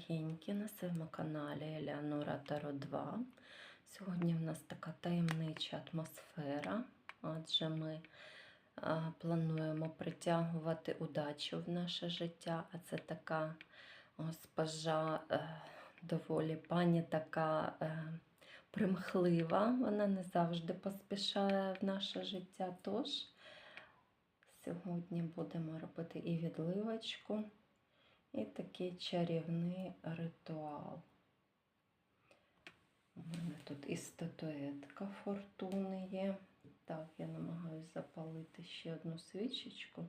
дорогенькі, на своєму каналі Елеонора Таро 2. Сьогодні в нас така таємнича атмосфера, адже ми плануємо притягувати удачу в наше життя. А це така госпожа, е, доволі пані така е, примхлива. Вона не завжди поспішає в наше життя. Тож сьогодні будемо робити і відливочку. І такий чарівний ритуал. У мене тут і статуетка фортуни є. Так, я намагаюся запалити ще одну свічечку,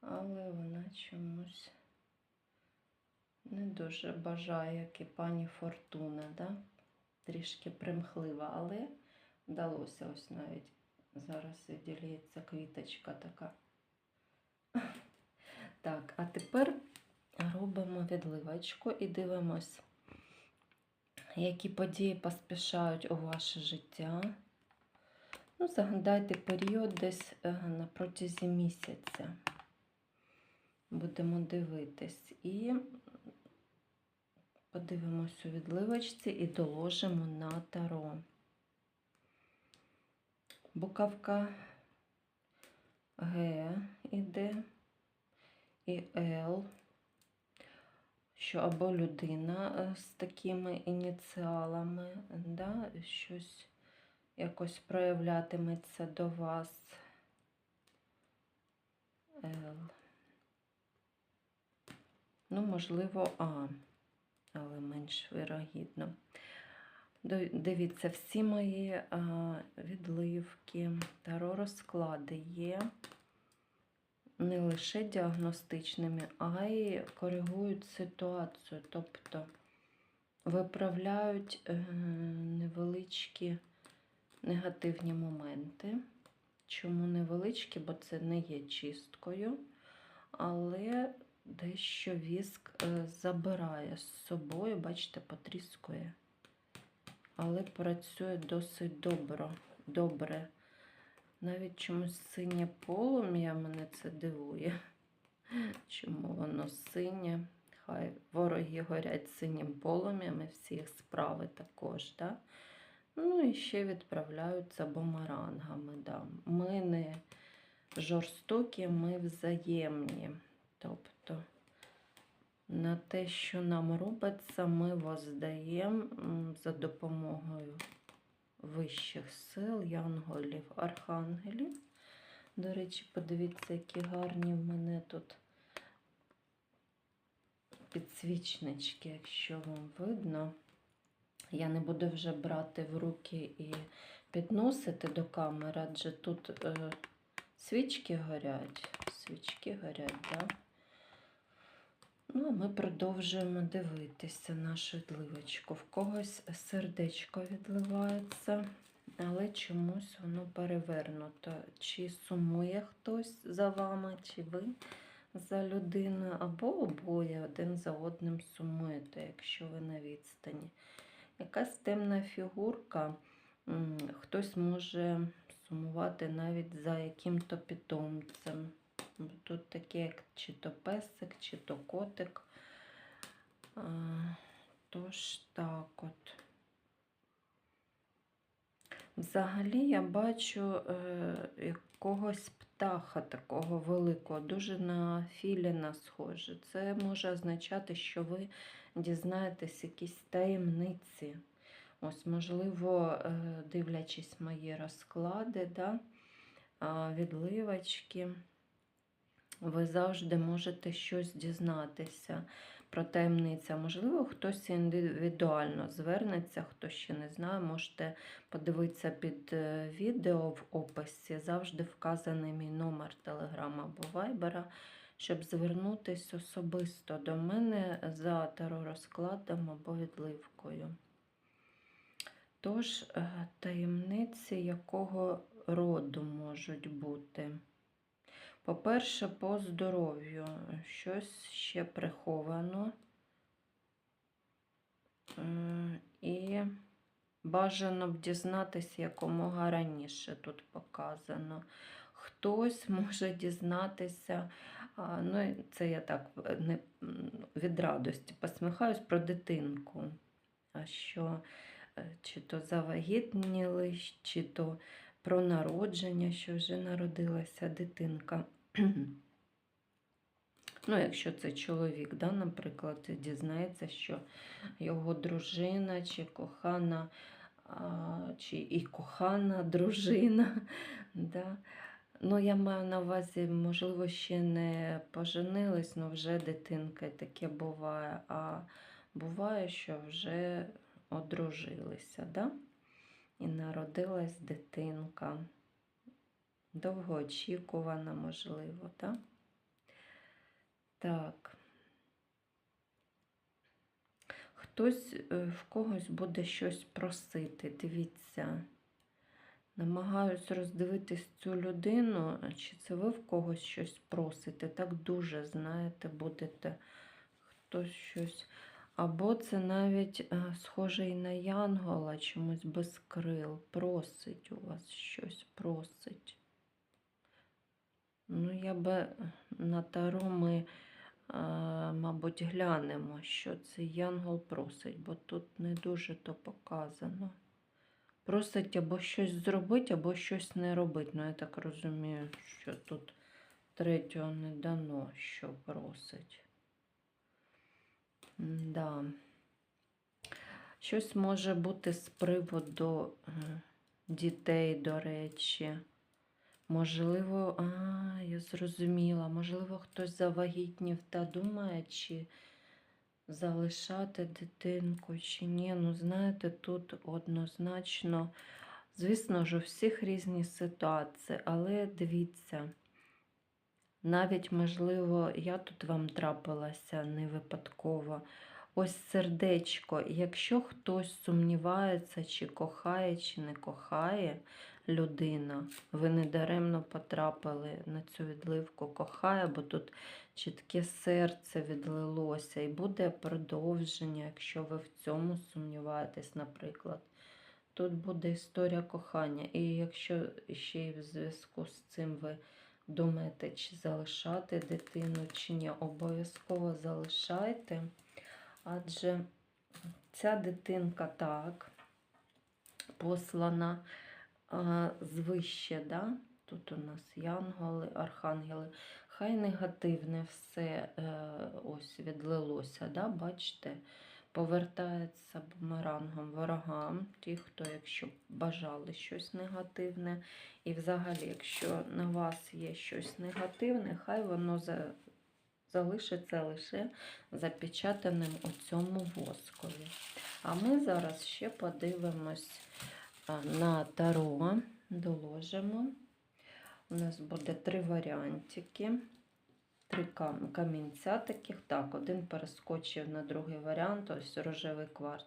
але вона чомусь не дуже бажає, як і пані Фортуна, да? трішки примхлива, але вдалося ось навіть зараз виділюється квіточка така. Так, а тепер робимо відливочку і дивимось, які події поспішають у ваше життя. Ну, загадайте період десь е, на протязі місяця. Будемо дивитись. І подивимось у відливочці і доложимо на таро. Буковка Г іде і Л, що або людина е, з такими ініціалами, да, щось якось проявлятиметься до вас. Л. Ну, можливо, А, але менш вирогідно. Дивіться, всі мої а, відливки, таро розклади є не лише діагностичними, а й коригують ситуацію, тобто виправляють е, невеличкі негативні моменти. Чому невеличкі, бо це не є чисткою, але дещо віск е, забирає з собою, бачите, потріскує. Але працює досить добре. добре. Навіть чомусь синє полум'я мене це дивує. Чому воно синє? Хай вороги горять синім полум'ям і їх справи також. Да? Ну і ще відправляються бумерангами. Да. Ми не жорстокі, ми взаємні. Тобто на те, що нам робиться, ми воздаємо за допомогою вищих сил, янголів, архангелів. До речі, подивіться, які гарні в мене тут підсвічнички, якщо вам видно. Я не буду вже брати в руки і підносити до камери, адже тут е, свічки горять. Свічки горять, так? Да? Ну, а ми продовжуємо дивитися нашу відливочку. В когось сердечко відливається, але чомусь воно перевернуто. Чи сумує хтось за вами, чи ви за людиною, або обоє один за одним сумуєте, якщо ви на відстані. Якась темна фігурка, хтось може сумувати навіть за яким-то питомцем. Тут таке, як чи то песик, чи то котик. Тож так от. Взагалі я бачу е, якогось птаха такого великого, дуже на філіна схоже. Це може означати, що ви дізнаєтесь якісь таємниці. Ось, можливо, е, дивлячись мої розклади, да, відливочки ви завжди можете щось дізнатися про таємниця. Можливо, хтось індивідуально звернеться, хто ще не знає, можете подивитися під е, відео в описі. Завжди вказаний мій номер телеграма або вайбера, щоб звернутися особисто до мене за теророзкладом або відливкою. Тож, е, таємниці якого роду можуть бути? По-перше, по здоров'ю щось ще приховано. І бажано б дізнатися якомога раніше тут показано. хтось може дізнатися. Ну, це я так не від радості посміхаюсь про дитинку. А що е, чи то завагітніли, чи то про народження, що вже народилася дитинка. Ну, якщо це чоловік, да, наприклад, дізнається, що його дружина чи кохана, а, чи і кохана дружина. Да. Ну, я маю на увазі, можливо, ще не поженились, але вже дитинка таке буває. А буває, що вже одружилися, да? і народилась дитинка. Довгоочікувана, можливо, да? Так. Хтось е, в когось буде щось просити, дивіться. Намагаюсь роздивитись цю людину, чи це ви в когось щось просите. Так дуже, знаєте, будете хтось щось. Або це навіть е, схоже і на Янгола, чомусь без крил. Просить у вас щось, просить. Ну, я би е, на таро ми, а, мабуть, глянемо, що цей Янгол просить, бо тут не дуже то показано. Просить або щось зробити, або щось не робити. Ну, я так розумію, що тут третього не дано, що просить. Да. Щось може бути з приводу е, дітей, до речі. Можливо, а, я зрозуміла, можливо, хтось завагітнів та думає, чи залишати дитинку, чи ні. Ну, знаєте, тут однозначно, звісно ж, у всіх різні ситуації, але дивіться, навіть, можливо, я тут вам трапилася не випадково. Ось сердечко, якщо хтось сумнівається, чи кохає, чи не кохає людина, ви не даремно потрапили на цю відливку кохає, бо тут чітке серце відлилося, і буде продовження, якщо ви в цьому сумніваєтесь, наприклад. Тут буде історія кохання. І якщо ще й в зв'язку з цим ви думаєте, чи залишати дитину, чи ні, обов'язково залишайте. Адже ця дитинка так послана звище, да? тут у нас янголи, архангели. Хай негативне все е, ось відлилося, да? бачите, повертається бумерангом ворогам, ті, хто, якщо бажали щось негативне. І взагалі, якщо на вас є щось негативне, хай воно за, залишиться лише запечатаним у цьому воскові. А ми зараз ще подивимось на таро, доложимо. У нас буде три варіантики, три камінця таких. Так, один перескочив на другий варіант, ось рожевий кварц.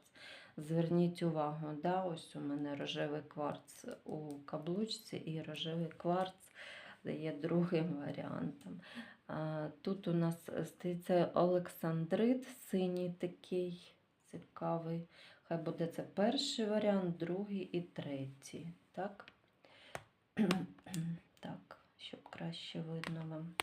Зверніть увагу, да, ось у мене рожевий кварц у каблучці і рожевий кварц є другим варіантом. Тут у нас здається Олександрит, синій такий цікавий. Хай буде це перший варіант, другий і третій. Так, так щоб краще видно вам.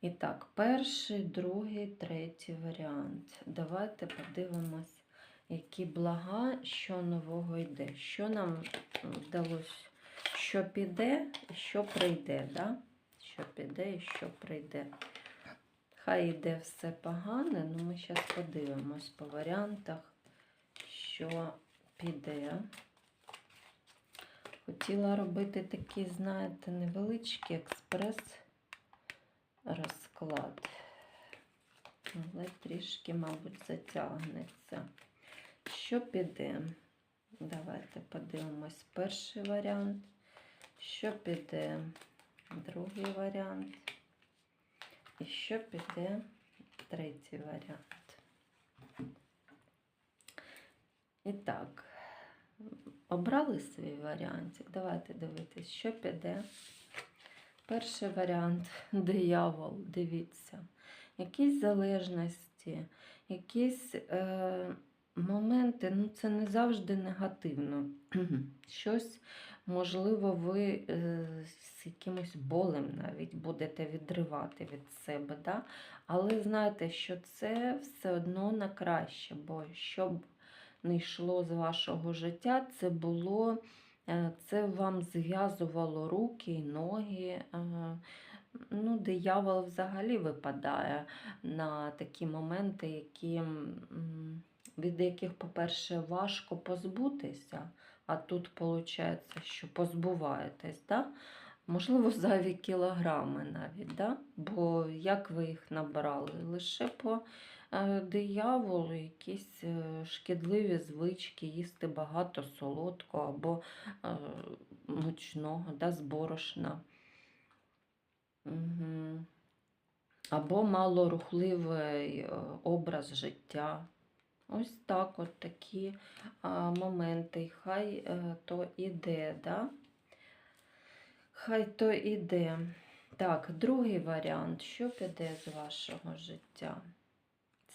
І так, перший, другий, третій варіант. Давайте подивимось, які блага, що нового йде. Що нам вдалося, що піде що прийде. Да? Що піде і що прийде. Хай йде все погане, але ми зараз подивимось по варіантах, що піде. Хотіла робити такий, знаєте, невеличкий експрес-розклад. Але трішки, мабуть, затягнеться. Що піде? Давайте подивимось перший варіант. Що піде? Другий варіант. І що піде третій варіант. І так, обрали свій варіантик. Давайте дивитись, що піде. Перший варіант диявол, дивіться. Якісь залежності, якісь е, моменти, ну це не завжди негативно. Щось Можливо, ви е, з якимось болем навіть будете відривати від себе. Да? Але знайте, що це все одно на краще, бо щоб не йшло з вашого життя, це було, е, це вам зв'язувало руки і ноги. е, Ну, диявол взагалі випадає на такі моменти, які, від яких, по-перше, важко позбутися, а тут виходить, що позбуваєтесь. Да? Можливо, зайві кілограми навіть, да? бо як ви їх набрали? Лише по е, дияволу якісь е, шкідливі звички, їсти багато солодкого або е, мучного, да, з борошна. Угу. Або малорухливий образ життя. Ось так от такі а, моменти. Хай е, то іде, да? Хай то іде. Так, другий варіант. Що піде з вашого життя?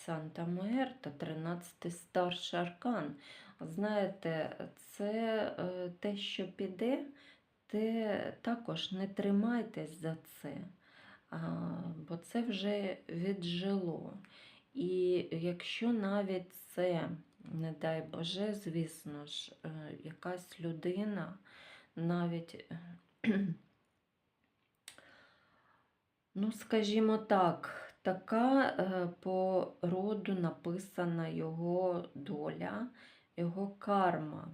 Санта Муерта, 13 старший аркан. Знаєте, це е, те, що піде, те також не тримайтесь за це, бо це вже віджило. І якщо навіть це, не дай Боже, звісно ж, е, якась людина навіть, ну, скажімо так, така е, по роду написана його доля, його карма.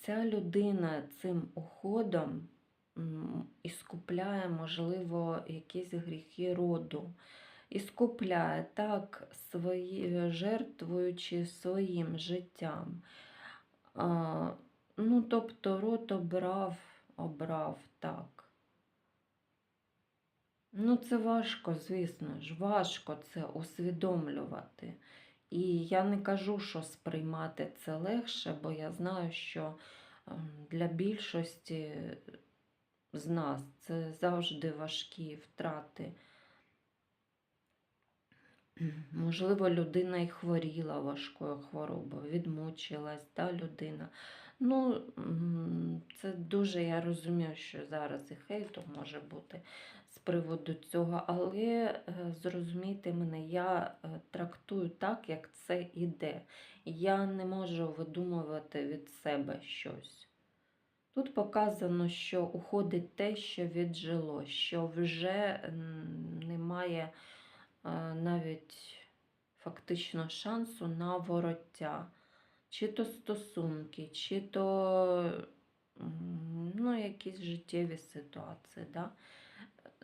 Ця людина цим уходом іскупляє, можливо, якісь гріхи роду. Іскупляє так, свої, жертвуючи своїм життям. А, ну, тобто род обрав, обрав так. Ну, це важко, звісно ж, важко це усвідомлювати. І я не кажу, що сприймати це легше, бо я знаю, що ем, для більшості з нас це завжди важкі втрати. Можливо, людина і хворіла важкою хворобою, відмучилась та людина. Ну, це дуже, я розумію, що зараз і хейту може бути приводу цього, але е, зрозумійте мене, я е, трактую так, як це іде. Я не можу видумувати від себе щось. Тут показано, що уходить те, що віджило, що вже немає е, навіть фактично шансу на вороття. Чи то стосунки, чи то ну, якісь життєві ситуації. Да?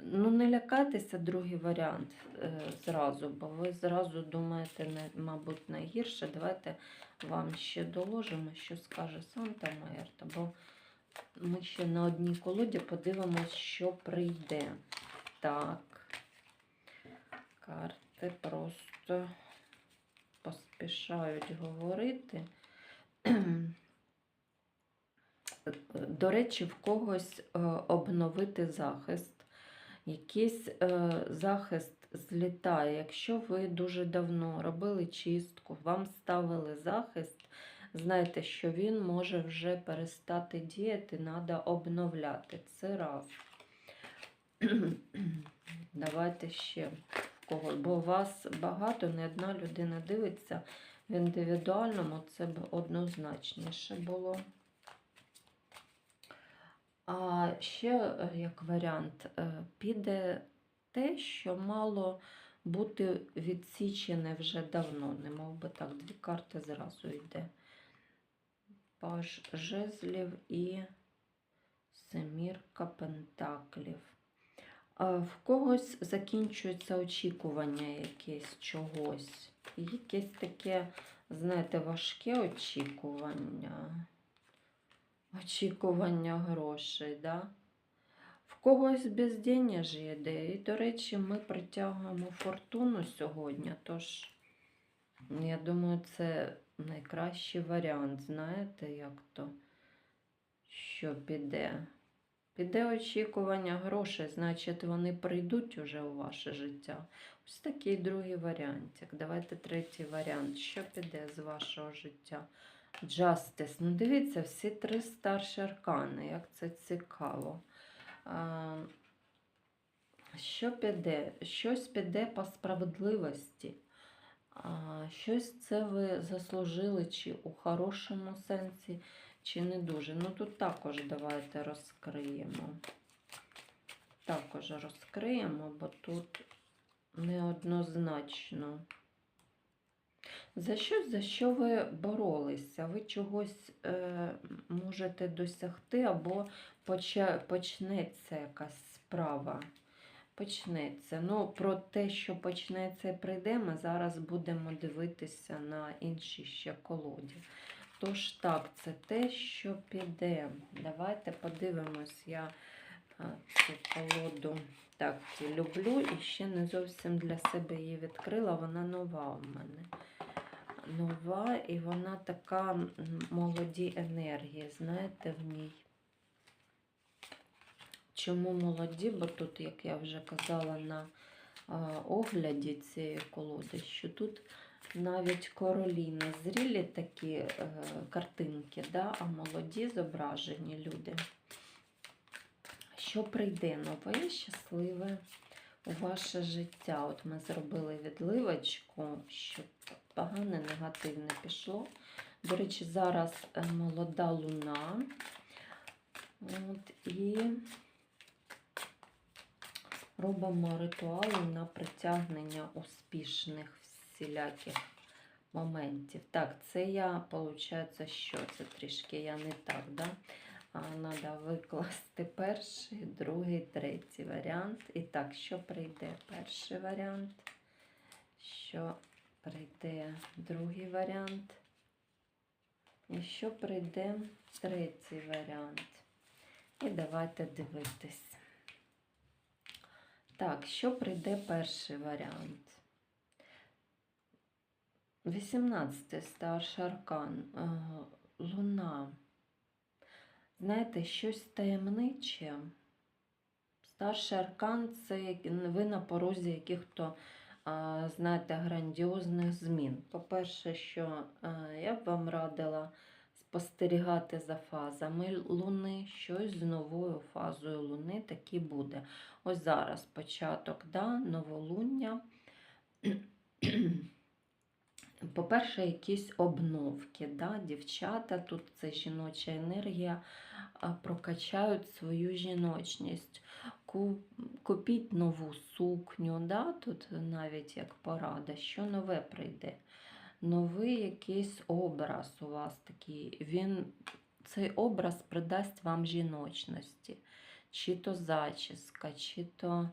Ну, не лякайтеся другий варіант е, зразу, бо ви зразу думаєте, мабуть, найгірше. Давайте вам ще доложимо, що скаже Санта Мерта, бо ми ще на одній колоді подивимось, що прийде. Так. Карти просто поспішають говорити. До речі, в когось е, обновити захист. Якийсь е, захист злітає. Якщо ви дуже давно робили чистку, вам ставили захист, знайте, що він може вже перестати діяти, треба обновляти. Це раз. Давайте ще кого. Бо вас багато, не одна людина дивиться в індивідуальному, це б однозначніше було. А ще е, як варіант, е, піде те, що мало бути відсічене вже давно. Не мов би так, дві карти зразу йде. Паж жезлів і семірка пентаклів. В когось закінчується очікування якесь чогось. Якесь таке, знаєте, важке очікування. Очікування грошей, да? В когось безденежжя йде. І, до речі, ми притягуємо фортуну сьогодні. Тож, я думаю, це найкращий варіант. Знаєте, як то, що піде? Піде очікування грошей, значить, вони прийдуть уже у ваше життя. Ось такий другий варіантик. Давайте третій варіант. Що піде з вашого життя? Justice. Ну, дивіться, всі три старші аркани, як це цікаво. Що піде? Щось піде по справедливості. Щось це ви заслужили, чи у хорошому сенсі, чи не дуже. Ну, тут також давайте розкриємо. Також розкриємо, бо тут неоднозначно. За що, за що ви боролися? Ви чогось е, можете досягти, або почнеться якась справа. Почнеться. Ну, про те, що почнеться і прийде, ми зараз будемо дивитися на інші ще колоді. Тож так, це те, що піде. Давайте подивимось, я а, цю колоду так люблю і ще не зовсім для себе її відкрила. Вона нова у мене. Нова, і вона така молоді енергії, знаєте, в ній. Чому молоді? Бо тут, як я вже казала на огляді цієї колоди, що тут навіть королі не зрілі такі е, картинки, да? а молоді зображені люди. Що прийде нове, щасливе у ваше життя? От ми зробили відливочку, щоб погане, негативне пішло. До речі, зараз е, молода луна. От, і робимо ритуали на притягнення успішних всіляких моментів. Так, це я, виходить, що це трішки я не так, да? Треба викласти перший, другий, третій варіант. І так, що прийде перший варіант? Що прийде другий варіант? І що прийде третій варіант? І давайте дивитись. Так, що прийде перший варіант? 18 старший аркан. е, Луна. Знаєте, щось таємниче. Старший аркан це ви на порозі яких-то, знаєте, грандіозних змін. По-перше, що я б вам радила спостерігати за фазами Луни, щось з новою фазою Луни таки буде. Ось зараз початок, да, новолуння. По-перше, якісь обновки. Да? Дівчата, тут це жіноча енергія, прокачають свою жіночність. Купіть нову сукню, да? тут навіть як порада, що нове прийде. Новий якийсь образ у вас такий. Він, цей образ придасть вам жіночності. Чи то зачіска, чи то,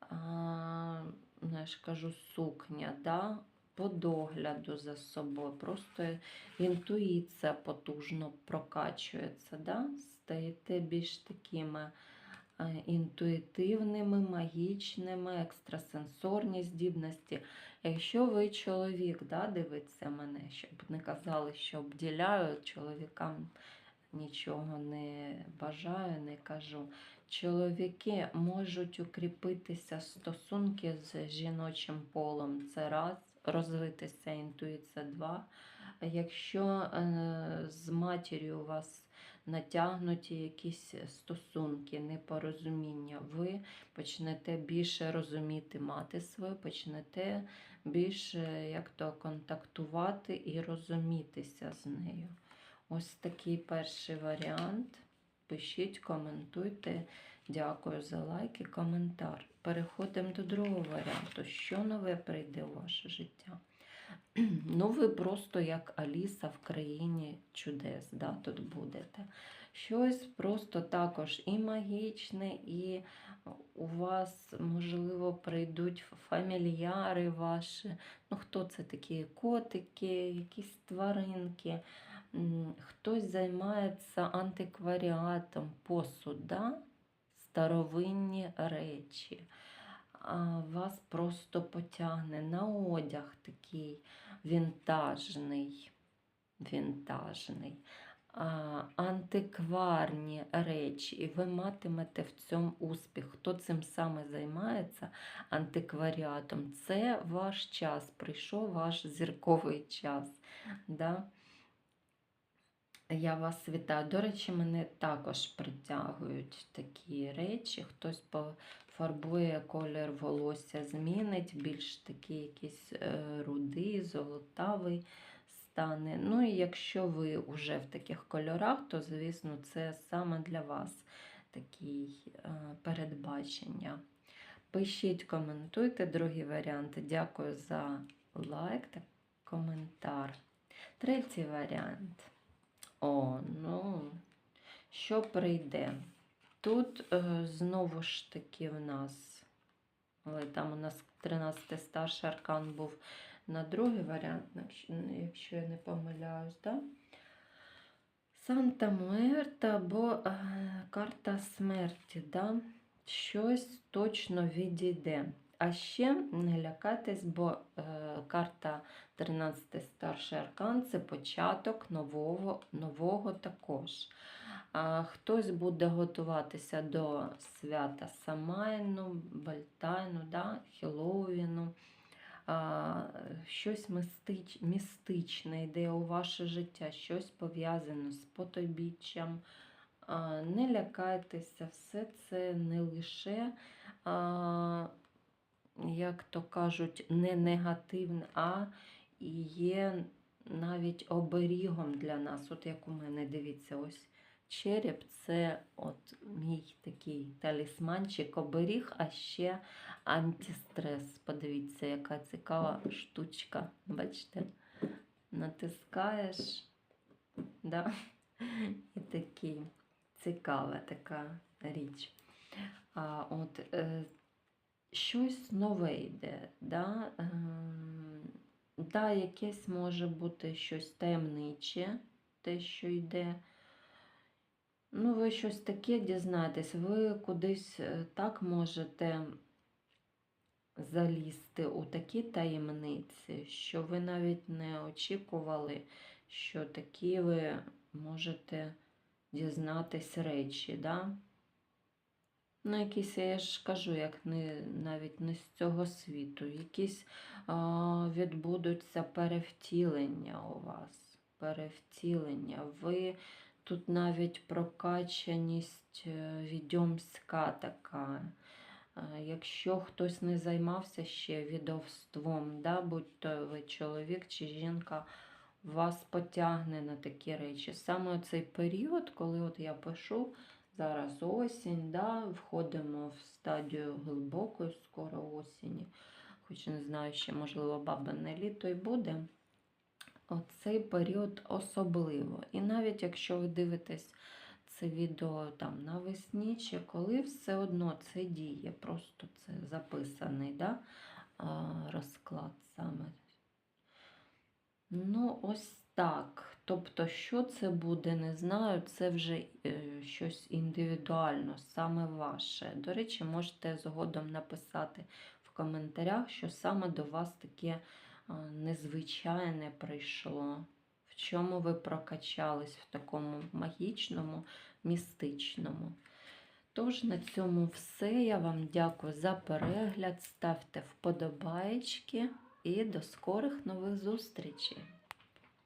а, ну, я ж кажу, сукня, да? По догляду за собою. Просто інтуїція потужно прокачується. Да? Стаєте більш такими е, інтуїтивними, магічними, екстрасенсорні здібності. Якщо ви чоловік, да, дивиться мене, щоб не казали, що обділяю, чоловікам нічого не бажаю, не кажу. Чоловіки можуть укріпитися стосунки з жіночим полом. Це раз, розвитися інтуїція два. Якщо е, з матір'ю у вас натягнуті якісь стосунки, непорозуміння, ви почнете більше розуміти мати свою, почнете більше як то контактувати і розумітися з нею. Ось такий перший варіант. Пишіть, коментуйте. Дякую за лайк і коментар. Переходимо до другого варіанту. Що нове прийде у ваше життя? Ну, ви просто як Аліса в країні чудес, да, тут будете. Щось просто також і магічне, і у вас, можливо, прийдуть фамільяри ваші. Ну, хто це такі? Котики, якісь тваринки. Хтось займається антикваріатом, посуд, да? Старовинні речі. Вас просто потягне на одяг такий вінтажний. вінтажний. Антикварні речі, і ви матимете в цьому успіх. Хто цим саме займається антикваріатом? Це ваш час, прийшов ваш зірковий час. Да? Я вас вітаю. До речі, мене також притягують такі речі. Хтось пофарбує колір волосся, змінить, більш такий якийсь е, рудий, золотавий стане. Ну і якщо ви вже в таких кольорах, то, звісно, це саме для вас такий е, передбачення. Пишіть, коментуйте другі варіанти. Дякую за лайк та коментар. Третій варіант. О, ну, що прийде? Тут е, знову ж таки в нас, але там у нас 13 старший аркан був на другий варіант, якщо- я не помиляюсь, да? Санта Муерта або е, карта смерті, да? щось точно відійде. А ще не лякайтесь, бо е, карта 13 старший аркан це початок нового, нового також. Хтось буде готуватися до свята Самайну, Бальтайну, да, Хеллоуіну. Щось мистич, містичне йде у ваше життя, щось пов'язане з потобіччям. Не лякайтеся, все це не лише, як то кажуть, не негативне, а є навіть оберігом для нас. От як у мене, дивіться, ось череп це от мій такий талісманчик, оберіг, а ще антистрес. Подивіться, яка цікава штучка. Бачите? Натискаєш, да? і такий цікава така річ. А, от, е, щось нове йде. Да? Ем, да, якесь може бути щось таємниче, те, що йде. Ну, ви щось таке дізнаєтесь, ви кудись е, так можете залізти у такі таємниці, що ви навіть не очікували, що такі ви можете дізнатись речі, да? Ну, якісь, я ж кажу, як не, навіть не з цього світу. Якісь а, відбудуться перевтілення у вас. Перевтілення. Ви тут навіть прокачаність е, відьомська така. Якщо хтось не займався ще відовством, да, будь то ви чоловік чи жінка, вас потягне на такі речі. Саме цей період, коли от я пишу, зараз осінь, да, входимо в стадію глибокої скоро осені. Хоч не знаю, ще, можливо, бабине літо й буде. Оцей період особливо. І навіть якщо ви дивитесь це відео там навесні чи коли, все одно це діє. Просто це записаний да, розклад саме. Ну, ось так. Тобто, що це буде, не знаю. Це вже е, щось індивідуально, саме ваше. До речі, можете згодом написати в коментарях, що саме до вас таке незвичайне прийшло. В чому ви прокачались в такому магічному, містичному. Тож, на цьому все. Я вам дякую за перегляд. Ставте вподобайки і до скорих нових зустрічей!